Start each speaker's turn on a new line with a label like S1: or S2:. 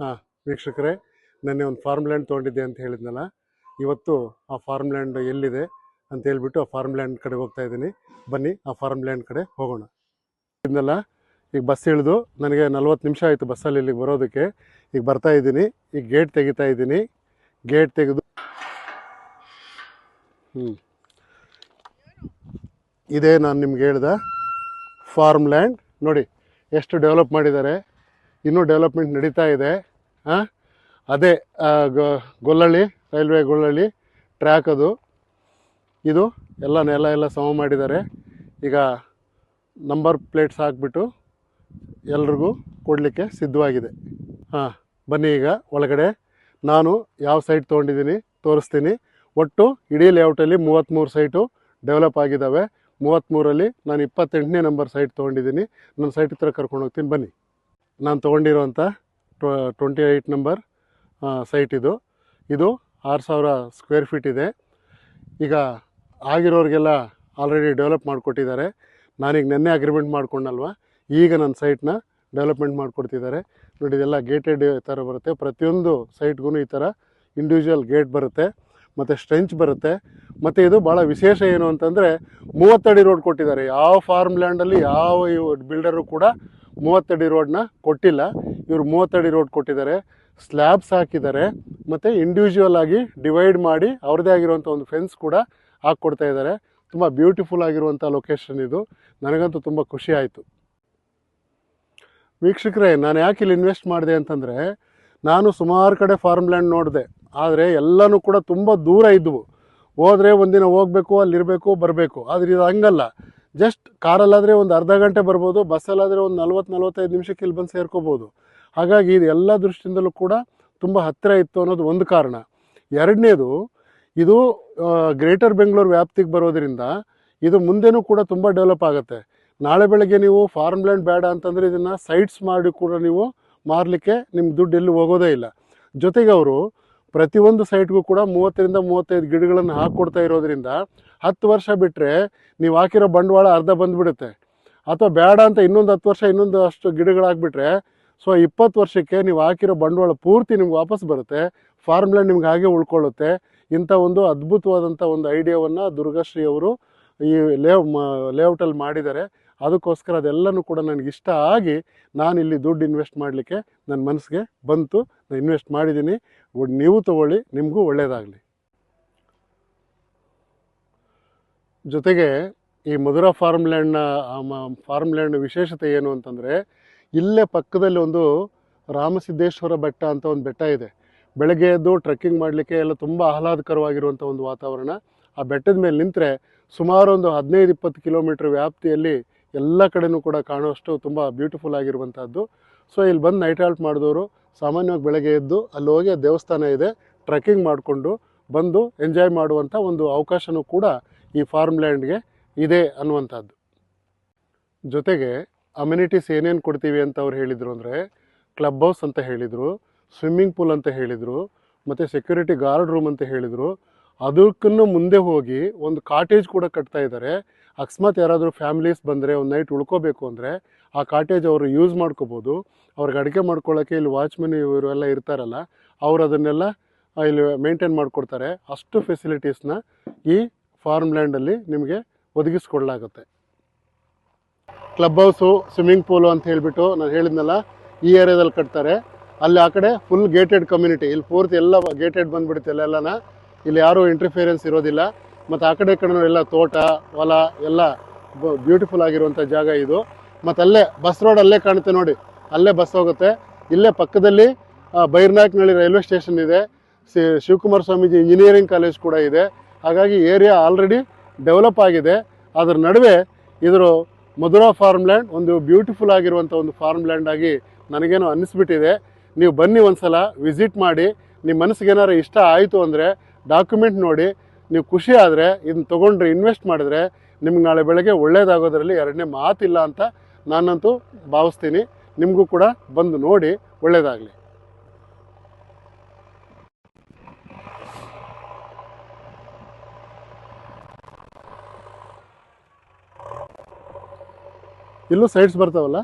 S1: ಹಾಂ, ವೀಕ್ಷಕರೇ, ನೆನ್ನೆ ಒಂದು ಫಾರ್ಮ್ ಲ್ಯಾಂಡ್ ತೊಗೊಂಡಿದ್ದೆ ಅಂತ ಹೇಳಿದ್ನಲ್ಲ, ಇವತ್ತು ಆ ಫಾರ್ಮ್ ಲ್ಯಾಂಡ್ ಎಲ್ಲಿದೆ ಅಂತ ಹೇಳ್ಬಿಟ್ಟು ಆ ಫಾರ್ಮ್ ಲ್ಯಾಂಡ್ ಕಡೆ ಹೋಗ್ತಾ ಇದ್ದೀನಿ. ಬನ್ನಿ, ಆ ಫಾರ್ಮ್ ಲ್ಯಾಂಡ್ ಕಡೆ ಹೋಗೋಣ. ಇದನ್ನೆಲ್ಲ ಈಗ ಬಸ್ ಇಳಿದು ನನಗೆ ನಲ್ವತ್ತು ನಿಮಿಷ ಆಯಿತು ಬಸ್ಸಲ್ಲಿ ಇಲ್ಲಿಗೆ ಬರೋದಕ್ಕೆ. ಈಗ ಬರ್ತಾ ಇದ್ದೀನಿ, ಈಗ ಗೇಟ್ ತೆಗಿತಾ ಇದ್ದೀನಿ. ಗೇಟ್ ತೆಗೆದು ಹ್ಞೂ ಇದೇ ನಾನು ನಿಮ್ಗೆ ಹೇಳ್ದ ಫಾರ್ಮ್ ಲ್ಯಾಂಡ್ ನೋಡಿ, ಎಷ್ಟು ಡೆವಲಪ್ ಮಾಡಿದ್ದಾರೆ, ಇನ್ನೂ ಡೆವಲಪ್ಮೆಂಟ್ ನಡೀತಾ ಇದೆ. ಹಾಂ? ಅದೇ ಗೊಲ್ಲಳ್ಳಿ, ರೈಲ್ವೆ ಗೊಲ್ಲಳ್ಳಿ ಟ್ರ್ಯಾಕ್ ಅದು. ಇದು ಎಲ್ಲ ನೆಲ ಎಲ್ಲ ಸಮ ಮಾಡಿದ್ದಾರೆ. ಈಗ ನಂಬರ್ ಪ್ಲೇಟ್ಸ್ ಹಾಕ್ಬಿಟ್ಟು ಎಲ್ರಿಗೂ ಕೊಡಲಿಕ್ಕೆ ಸಿದ್ಧವಾಗಿದೆ. ಹಾಂ, ಬನ್ನಿ ಈಗ ಒಳಗಡೆ. ನಾನು ಯಾವ ಸೈಟ್ ತೊಗೊಂಡಿದ್ದೀನಿ ತೋರಿಸ್ತೀನಿ. ಒಟ್ಟು ಇಡೀ ಲೇಔಟಲ್ಲಿ ಮೂವತ್ತ್ಮೂರು ಸೈಟು ಡೆವಲಪ್ ಆಗಿದ್ದಾವೆ. ಮೂವತ್ತ್ಮೂರಲ್ಲಿ ನಾನು ಇಪ್ಪತ್ತೆಂಟನೇ ನಂಬರ್ ಸೈಟ್ ತೊಗೊಂಡಿದ್ದೀನಿ. ನನ್ನ ಸೈಟ್ ಹತ್ರ ಕರ್ಕೊಂಡು ಹೋಗ್ತೀನಿ. ಬನ್ನಿ. ನಾನು ತೊಗೊಂಡಿರೋಂಥ ಟ್ವೆಂಟಿ ಏಯ್ಟ್ ನಂಬರ್ ಸೈಟ್ ಇದು. ಇದು ಆರು ಸಾವಿರ ಸ್ಕ್ವೇರ್ ಫೀಟ್ ಇದೆ. ಈಗ ಆಗಿರೋರಿಗೆಲ್ಲ ಆಲ್ರೆಡಿ ಡೆವಲಪ್ ಮಾಡಿಕೊಟ್ಟಿದ್ದಾರೆ. ನಾನೀಗ ನೆನ್ನೆ ಅಗ್ರಿಮೆಂಟ್ ಮಾಡ್ಕೊಂಡಲ್ವ? ಈಗ ನನ್ನ ಸೈಟ್ನ ಡೆವಲಪ್ಮೆಂಟ್ ಮಾಡಿಕೊಡ್ತಿದ್ದಾರೆ. ನೋಡಿ, ಇದೆಲ್ಲ ಗೇಟೆಡ್ ಥರ ಬರುತ್ತೆ. ಪ್ರತಿಯೊಂದು ಸೈಟ್ಗೂ ಈ ಥರ ಇಂಡಿವಿಜುವಲ್ ಗೇಟ್ ಬರುತ್ತೆ. ಮತ್ತು ಸ್ಟ್ರೆಂಚ್ ಬರುತ್ತೆ. ಮತ್ತು ಇದು ಭಾಳ ವಿಶೇಷ ಏನು ಅಂತಂದರೆ ಮೂವತ್ತಡಿ ರೋಡ್ ಕೊಟ್ಟಿದ್ದಾರೆ. ಯಾವ ಫಾರ್ಮ್ ಲ್ಯಾಂಡಲ್ಲಿ ಯಾವ ಬಿಲ್ಡರು ಕೂಡ ಮೂವತ್ತಡಿ ರೋಡ್ನ ಕೊಟ್ಟಿಲ್ಲ. ಇವರು ಮೂವತ್ತಡಿ ರೋಡ್ ಕೊಟ್ಟಿದ್ದಾರೆ. ಸ್ಲ್ಯಾಬ್ಸ್ ಹಾಕಿದ್ದಾರೆ. ಮತ್ತು ಇಂಡಿವಿಜುವಲ್ ಆಗಿ ಡಿವೈಡ್ ಮಾಡಿ ಅವ್ರದ್ದೇ ಆಗಿರುವಂಥ ಒಂದು ಫೆನ್ಸ್ ಕೂಡ ಹಾಕ್ಕೊಡ್ತಾ ಇದ್ದಾರೆ. ತುಂಬ ಬ್ಯೂಟಿಫುಲ್ ಆಗಿರುವಂಥ ಲೊಕೇಶನ್ ಇದು. ನನಗಂತೂ ತುಂಬ ಖುಷಿ ಆಯಿತು. ವೀಕ್ಷಕರೇ, ನಾನು ಯಾಕೆ ಇಲ್ಲಿ ಇನ್ವೆಸ್ಟ್ ಮಾಡಿದೆ ಅಂತಂದರೆ, ನಾನು ಸುಮಾರು ಕಡೆ ಫಾರ್ಮ್ ಲ್ಯಾಂಡ್ ನೋಡಿದೆ. ಆದರೆ ಎಲ್ಲನೂ ಕೂಡ ತುಂಬ ದೂರ ಇದ್ದವು ಹೋದರೆ ಒಂದಿನ ಹೋಗಬೇಕು, ಅಲ್ಲಿರಬೇಕು, ಬರಬೇಕು. ಆದರೆ ಇದು ಹಂಗಲ್ಲ. ಜಸ್ಟ್ ಕಾರಲ್ಲಾದರೆ ಒಂದು ಅರ್ಧ ಗಂಟೆ ಬರ್ಬೋದು ಬಸ್ಸಲ್ಲಾದರೆ ಒಂದು ನಲ್ವತ್ತು ನಲ್ವತ್ತೈದು ನಿಮಿಷಕ್ಕೆ ಇಲ್ಲಿ ಬಂದು ಸೇರ್ಕೋಬೋದು. ಹಾಗಾಗಿ ಇದು ಎಲ್ಲ ದೃಷ್ಟಿಯಿಂದಲೂ ಕೂಡ ತುಂಬ ಹತ್ತಿರ ಇತ್ತು ಅನ್ನೋದು ಒಂದು ಕಾರಣ. ಎರಡನೇದು, ಇದು ಗ್ರೇಟರ್ ಬೆಂಗಳೂರು ವ್ಯಾಪ್ತಿಗೆ ಬರೋದರಿಂದ ಇದು ಮುಂದೆನೂ ಕೂಡ ತುಂಬ ಡೆವಲಪ್ ಆಗುತ್ತೆ. ನಾಳೆ ಬೆಳಗ್ಗೆ ನೀವು ಫಾರ್ಮ್ ಲ್ಯಾಂಡ್ ಬೇಡ ಅಂತಂದರೆ ಇದನ್ನು ಸೈಟ್ಸ್ ಮಾಡಿ ಕೂಡ ನೀವು ಮಾರಲಿಕ್ಕೆ ನಿಮ್ಮ ದುಡ್ಡು ಎಲ್ಲೂ ಹೋಗೋದೇ ಇಲ್ಲ. ಜೊತೆಗೆ ಅವರು ಪ್ರತಿಯೊಂದು ಸೈಟ್ಗೂ ಕೂಡ ಮೂವತ್ತರಿಂದ ಮೂವತ್ತೈದು ಗಿಡಗಳನ್ನು ಹಾಕ್ಕೊಡ್ತಾ ಇರೋದ್ರಿಂದ ಹತ್ತು ವರ್ಷ ಬಿಟ್ಟರೆ ನೀವು ಹಾಕಿರೋ ಬಂಡವಾಳ ಅರ್ಧ ಬಂದುಬಿಡುತ್ತೆ. ಅಥವಾ ಬೇಡ ಅಂತ ಇನ್ನೊಂದು ಹತ್ತು ವರ್ಷ ಇನ್ನೊಂದು ಅಷ್ಟು ಗಿಡಗಳಾಗ್ಬಿಟ್ರೆ ಸೊ ಇಪ್ಪತ್ತು ವರ್ಷಕ್ಕೆ ನೀವು ಹಾಕಿರೋ ಬಂಡವಾಳ ಪೂರ್ತಿ ನಿಮ್ಗೆ ವಾಪಸ್ ಬರುತ್ತೆ. ಫಾರ್ಮುಲಾ ನಿಮ್ಗೆ ಹಾಗೆ ಉಳ್ಕೊಳ್ಳುತ್ತೆ. ಇಂಥ ಒಂದು ಅದ್ಭುತವಾದಂಥ ಒಂದು ಐಡಿಯಾವನ್ನು ದುರ್ಗಾಶ್ರೀ ಅವರು ಈ ಲೇವ್ ಲೇಔಟಲ್ಲಿ ಮಾಡಿದ್ದಾರೆ. ಅದಕ್ಕೋಸ್ಕರ ಅದೆಲ್ಲನೂ ಕೂಡ ನನಗೆ ಇಷ್ಟ ಆಗಿ ನಾನು ಇಲ್ಲಿ ದುಡ್ಡು ಇನ್ವೆಸ್ಟ್ ಮಾಡಲಿಕ್ಕೆ ನನ್ನ ಮನಸ್ಸಿಗೆ ಬಂತು. ನಾನು ಇನ್ವೆಸ್ಟ್ ಮಾಡಿದ್ದೀನಿ. ನೀವು ತಗೊಳ್ಳಿ, ನಿಮಗೂ ಒಳ್ಳೆಯದಾಗಲಿ ಜೊತೆಗೆ ಈ ಮಧುರಾ ಫಾರ್ಮ್ ಲ್ಯಾಂಡ್ನ ವಿಶೇಷತೆ ಏನು ಅಂತಂದರೆ ಇಲ್ಲೇ ಪಕ್ಕದಲ್ಲಿ ಒಂದು ರಾಮಸಿದ್ದೇಶ್ವರ ಬೆಟ್ಟ ಅಂತ ಒಂದು ಬೆಟ್ಟ ಇದೆ. ಬೆಳಗ್ಗೆ ಎದ್ದು ಟ್ರೆಕ್ಕಿಂಗ್ ಮಾಡಲಿಕ್ಕೆ ಎಲ್ಲ ತುಂಬ ಆಹ್ಲಾದಕರವಾಗಿರುವಂಥ ಒಂದು ವಾತಾವರಣ. ಆ ಬೆಟ್ಟದ ಮೇಲೆ ನಿಂತರೆ ಸುಮಾರು ಒಂದು ಹದಿನೈದು ಇಪ್ಪತ್ತು ಕಿಲೋಮೀಟ್ರ್ ವ್ಯಾಪ್ತಿಯಲ್ಲಿ ಎಲ್ಲ ಕಡೆನೂ ಕೂಡ ಕಾಣುವಷ್ಟು ತುಂಬ ಬ್ಯೂಟಿಫುಲ್ ಆಗಿರುವಂಥದ್ದು ಸೊ ಇಲ್ಲಿ ಬಂದು ನೈಟ್ ಹಾಲ್ಟ್ ಮಾಡಿದವರು ಸಾಮಾನ್ಯವಾಗಿ ಬೆಳಗ್ಗೆ ಎದ್ದು ಅಲ್ಲಿ ಹೋಗಿ ದೇವಸ್ಥಾನ ಇದೆ ಟ್ರೆಕ್ಕಿಂಗ್ ಮಾಡಿಕೊಂಡು ಬಂದು ಎಂಜಾಯ್ ಮಾಡುವಂಥ ಒಂದು ಅವಕಾಶನೂ ಕೂಡ ಈ ಫಾರ್ಮ್ ಲ್ಯಾಂಡ್ಗೆ ಇದೆ ಅನ್ನುವಂಥದ್ದು ಜೊತೆಗೆ ಅಮ್ಯುನಿಟೀಸ್ ಏನೇನು ಕೊಡ್ತೀವಿ ಅಂತ ಅವ್ರು ಹೇಳಿದರು ಅಂದರೆ ಕ್ಲಬ್ ಹೌಸ್ ಅಂತ ಹೇಳಿದರು ಸ್ವಿಮ್ಮಿಂಗ್ ಪೂಲ್ ಅಂತ ಹೇಳಿದರು, ಮತ್ತು ಸೆಕ್ಯೂರಿಟಿ ಗಾರ್ಡ್ ರೂಮ್ ಅಂತ ಹೇಳಿದರು. ಅದಕ್ಕೂ ಮುಂದೆ ಹೋಗಿ ಒಂದು ಕಾಟೇಜ್ ಕೂಡ ಕಟ್ತಾ ಇದ್ದಾರೆ ಅಕಸ್ಮಾತ್ ಯಾರಾದರೂ ಫ್ಯಾಮಿಲೀಸ್ ಬಂದರೆ ಒಂದು ನೈಟ್ ಉಳ್ಕೋಬೇಕು ಅಂದರೆ ಆ ಕಾಟೇಜ್ ಅವರು ಯೂಸ್ ಮಾಡ್ಕೋಬೋದು. ಅವ್ರಿಗೆ ಅಡುಗೆ ಮಾಡ್ಕೊಳ್ಳೋಕ್ಕೆ ಇಲ್ಲಿ ವಾಚ್ಮನ್ ಇವರು ಎಲ್ಲ ಇರ್ತಾರಲ್ಲ, ಅವ್ರು ಅದನ್ನೆಲ್ಲ ಇಲ್ಲಿ ಮೇಂಟೈನ್ ಮಾಡಿಕೊಡ್ತಾರೆ. ಅಷ್ಟು ಫೆಸಿಲಿಟೀಸ್ನ ಈ ಫಾರ್ಮ್ ಲ್ಯಾಂಡಲ್ಲಿ ನಿಮಗೆ ಒದಗಿಸ್ಕೊಡ್ಲಾಗುತ್ತೆ. ಕ್ಲಬ್ ಹೌಸು ಸ್ವಿಮ್ಮಿಂಗ್ ಪೂಲು ಅಂತ ಹೇಳಿಬಿಟ್ಟು ನಾನು ಹೇಳಿದ್ನಲ್ಲ ಈ ಏರಿಯಾದಲ್ಲಿ ಕಟ್ತಾರೆ. ಅಲ್ಲಿ ಆ ಕಡೆ ಫುಲ್ ಗೇಟೆಡ್ ಕಮ್ಯುನಿಟಿ ಇಲ್ಲಿ ಪೂರ್ತಿ ಎಲ್ಲ ಗೇಟೆಡ್ ಬಂದ್ಬಿಡುತ್ತೆ ಎಲ್ಲನ. ಇಲ್ಲಿ ಯಾರೂ ಇಂಟರ್ಫಿಯರೆನ್ಸ್ ಇರೋದಿಲ್ಲ. ಮತ್ತು ಆ ಕಡೆ ಕಡೆ ಎಲ್ಲ ತೋಟ ಹೊಲ ಎಲ್ಲ ಬ್ಯೂಟಿಫುಲ್ ಆಗಿರುವಂಥ ಜಾಗ ಇದು. ಮತ್ತು ಅಲ್ಲೇ ಬಸ್ ರೋಡ್ ಅಲ್ಲೇ ಕಾಣುತ್ತೆ ನೋಡಿ. ಅಲ್ಲೇ ಬಸ್ ಹೋಗುತ್ತೆ. ಇಲ್ಲೇ ಪಕ್ಕದಲ್ಲಿ ಆ, ರೈಲ್ವೆ ಸ್ಟೇಷನ್ ಇದೆ. ಶಿವಕುಮಾರ ಸ್ವಾಮೀಜಿ ಇಂಜಿನಿಯರಿಂಗ್ ಕಾಲೇಜ್ ಕೂಡ ಇದೆ. ಹಾಗಾಗಿ ಏರಿಯಾ ಆಲ್ರೆಡಿ ಡೆವಲಪ್ ಆಗಿದೆ. ಅದರ ನಡುವೆ ಇದ್ರ ಮಧುರಾ ಫಾರ್ಮ್ ಲ್ಯಾಂಡ್ ಒಂದು ಬ್ಯೂಟಿಫುಲ್ ಆಗಿರುವಂಥ ಒಂದು ಫಾರ್ಮ್ ಲ್ಯಾಂಡ್ ಆಗಿ ನನಗೇನೋ ಅನ್ನಿಸ್ಬಿಟ್ಟಿದೆ. ನೀವು ಬನ್ನಿ ಒಂದ್ಸಲ ವಿಸಿಟ್ ಮಾಡಿ ನಿಮ್ಮ ಮನಸ್ಸಿಗೆ ಏನಾರು ಇಷ್ಟ ಆಯಿತು ಅಂದರೆ ಡಾಕ್ಯುಮೆಂಟ್ ನೋಡಿ. ನೀವು ಖುಷಿ ಆದರೆ ಇದನ್ನ ತೊಗೊಂಡ್ರೆ ಇನ್ವೆಸ್ಟ್ ಮಾಡಿದ್ರೆ, ನಿಮ್ಗೆ ನಾಳೆ ಬೆಳಗ್ಗೆ ಒಳ್ಳೆಯದಾಗೋದ್ರಲ್ಲಿ ಎರಡನೇ ಮಾತಿಲ್ಲ ಅಂತ ನಾನಂತೂ ಭಾವಿಸ್ತೀನಿ. ನಿಮಗೂ ಕೂಡ ಬಂದು ನೋಡಿ, ಒಳ್ಳೇದಾಗಲಿ. ಇಲ್ಲೂ ಸೈಡ್ಸ್ ಬರ್ತಾವಲ್ಲ?